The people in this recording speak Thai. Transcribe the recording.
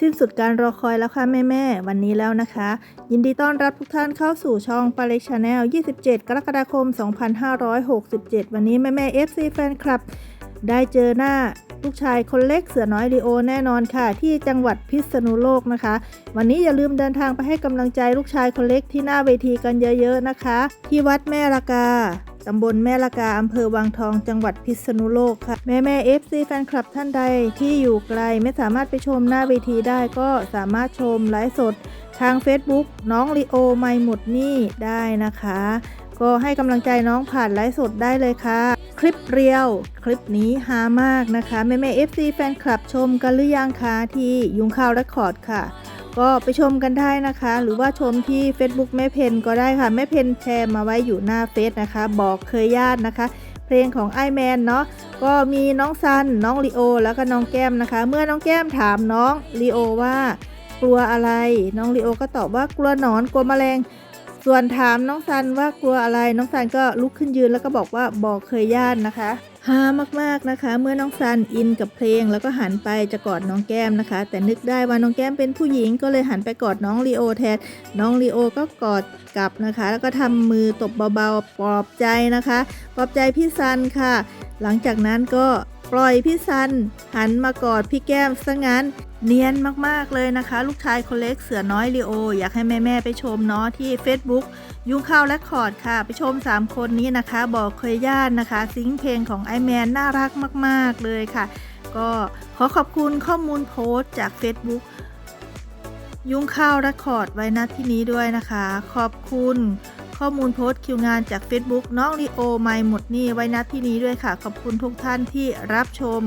สิ้นสุดการรอคอยแล้วค่ะแม่ๆวันนี้แล้วนะคะ ยินดีต้อนรับทุกท่านเข้าสู่ช่องปาเล็กชาแนล 27 กรกฎาคม 2567 วันนี้แม่ๆ FC แฟนคลับ ได้เจอหน้าลูกชายคนเล็กเสือน้อยลีโอแน่นอนค่ะ ที่จังหวัดพิษณุโลกนะคะ วันนี้อย่าลืมเดินทางไปให้กำลังใจลูกชายคนเล็กที่หน้าเวทีกันเยอะๆนะคะ ที่วัดแม่ละกา ตำบลแม่ละกาอำเภอวังทองจังหวัดพิษณุโลกค่ะ แม่แม่เอฟซีแฟนคลับท่านใดที่อยู่ไกลไม่สามารถไปชมหน้าเวทีได้ก็สามารถชมไลฟ์สด ทาง Facebook น้องลีโอไม่หมดนี่ได้นะคะ ก็ให้กำลังใจน้องผ่านไลฟ์สดได้เลยค่ะ คลิปเรียว คลิปนี้ฮามากนะคะ แม่แม่เอฟซีแฟนคลับชมกันหรือยังคะที่ยุงข้าวและคอร์ดค่ะ ก็ไปชมกันได้นะคะ หรือว่าชมที่ Facebook แม่เพนก็ได้ค่ะ แม่เพนแชร์มาไว้อยู่หน้าเฟซนะคะ บอกเคยญาตินะคะ เพลงของไอแมนเนาะก็มีน้องซัน น้องลีโอ แล้วก็น้องแก้มนะคะ เมื่อน้องแก้มถามน้องลีโอว่ากลัวอะไร น้องลีโอก็ตอบว่ากลัวหนอนกลัวแมลง ส่วนถามน้องซันว่ากลัวอะไร น้องซันก็ลุกขึ้นยืนแล้วก็บอกว่าบอกเคยญาตินะคะฮามากๆนะคะ เมื่อน้องซันอินกับเพลง แล้วก็หันไปจะกอดน้องแก้มนะคะ แต่นึกได้ว่าน้องแก้มเป็นผู้หญิงก็เลยหันไปกอดน้องลีโอแทนน้องลีโอก็กอดกลับนะคะ แล้วก็ทำมือตบเบาๆปลอบใจนะคะปลอบใจพี่ซันค่ะ หลังจากนั้นก็ ปล่อยพี่ซัน หันมากอดพี่แก้มซะงั้น เนียนมากๆเลยนะคะ ลูกชายคนเล็กเสือน้อยลีโอ อยากให้แม่ ๆ ไปชมเนาะที่ Facebook ยุงข้าวและคอร์ดค่ะ ไปชม 3 คนนี้นะคะ บอกเคยญาตินะคะ ซิงเพลงของไอแมนน่ารักมาก ๆ เลยค่ะ ก็ขอขอบคุณข้อมูลโพสต์จาก Facebook ยุงข้าวและคอร์ดไว้ณที่นี้ด้วยนะคะ ขอบคุณ ข้อมูลโพสต์คิวงานจาก Facebook น้องลีโอไม่หมดนี่ไว้ณที่นี้ด้วยค่ะ ขอบคุณทุกท่านที่รับชม